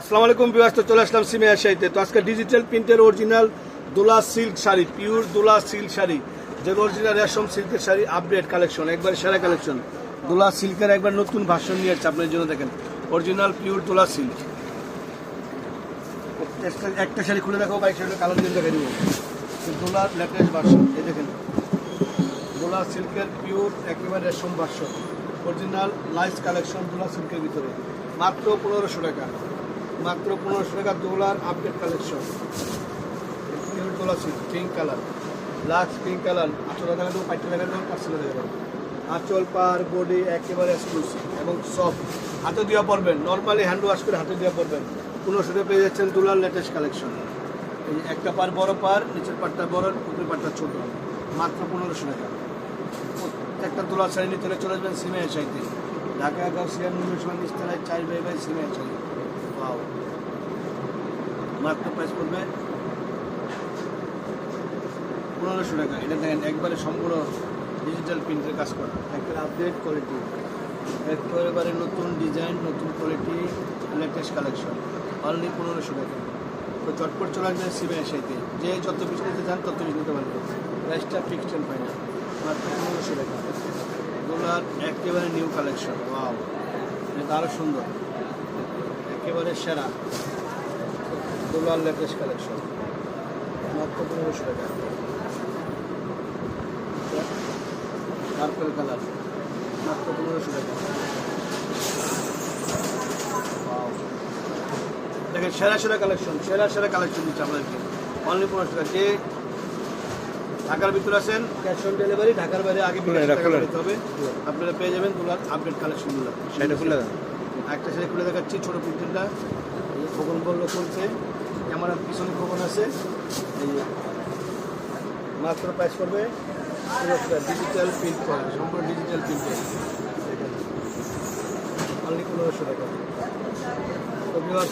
আসসালামু আলাইকুম বিবাস তো চলে আসলাম সিমে আশাইতে তো আজকে ডিজিটাল প্রিন্টের original Dola silk sari pure Dola silk sari. যে অরিজিনাল রেশম সিল্কের শাড়ি আপডেট কালেকশন একবার সেরা কালেকশন দোলা সিল্কের একবার নতুন ভাষণ নিয়ে আসছে, আপনার জন্য দেখেন অরিজিনাল পিওর দোলা সিল্ক একটা- শাড়ি খুলে দেখো বাইক শাড়িটা কালার দিয়ে দেখে দিব। দোলার লেটেস্ট ভার্সন এই দেখেন। দোলা সিল্কের পিওর একেবারে রেশম ভার্সন অরিজিনাল লাইস কালেকশন দোলা সিল্কের ভিতরে। মাত্র পনেরোশো টাকা। মাত্র পনেরোশো টাকা দোলার update collection Dola silk pink colour lux pink colour আটশো টাকা দেবো পাঁচশো টাকা দেবো পাঁচশো টাকা দেবো আঁচল, পার বডি একেবারে এক্সক্লুসিভ এবং সফট হাতে দেওয়া পড়বেন নর্মালি হ্যান্ড ওয়াশ করে হাতে দেওয়া পড়বেন। পনেরোশো টাকা পেয়ে যাচ্ছেন দোলার লেটেস্ট কালেকশন এই একটা পার বড় পার, নিচের পাটটা বড়, উপরের পাটটা ছোট। মাত্র পনেরোশো টাকা। প্রত্যেকটা তোলা শাড়ি নিতে হলে চলে আসবেন সিমে শাড়িতে ঢাকা, গাউসিয়া নুরুসমান নিস্তারায় চার বাই বাই সিমে মাত্র প্রাইস পড়বে পনেরোশো টাকা এটা দেখেন, একবারে সম্পূর্ণ ডিজিটাল প্রিন্টের কাজ করা। একটা আপডেট কোয়ালিটি একেবারে নতুন ডিজাইন নতুন কোয়ালিটি লেটেস্ট কালেকশন অনলি পনেরোশো টাকা তো চটপট চলে আসবেন সিমে শাড়িতে যে যত পিস নিতে চান, তত পিস নিতে পারবেন। প্রাইসটা ফিক্সড অ্যান্ড ফাইনাল মাত্র পনেরোশো টাকা ডলার একেবারে নিউ কালেকশন ওয়াও এটা আরও সুন্দর। একেবারে সেরা। ডলার লেটেস্ট কালেকশন মাত্র পনেরোশো টাকা। পার্পল কালার মাত্র পনেরোশো টাকা. দেখেন সেরা সেরা কালেকশন সেরা সেরা কালেকশন দিচ্ছে আপনাদেরকে অনলি পনেরোশো টাকা। যে ঢাকার ভিতরে আছেন ক্যাশ অন ডেলিভারি ঢাকার বাইরে আগে দিতে হবে। আপনারা পেয়ে যাবেন দোলার আপডেট কালেকশনগুলো শাড়িটা খুলে দেন একটা ছেলে খুলে দেখাচ্ছি, ছোটো প্রিন্টেরটা এই খোকন বলল, খুলছে। ক্যামেরার পিছনে খোকন আছে। এই মাত্র প্রাইস করবে ডিজিটাল প্রিন্ট করা, সম্পূর্ণ ডিজিটাল প্রিন্টের অনলি পনেরোশো টাকা।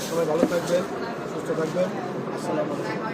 সবাই ভালো থাকবেন, সুস্থ থাকবেন। আসসালামু আলাইকুম।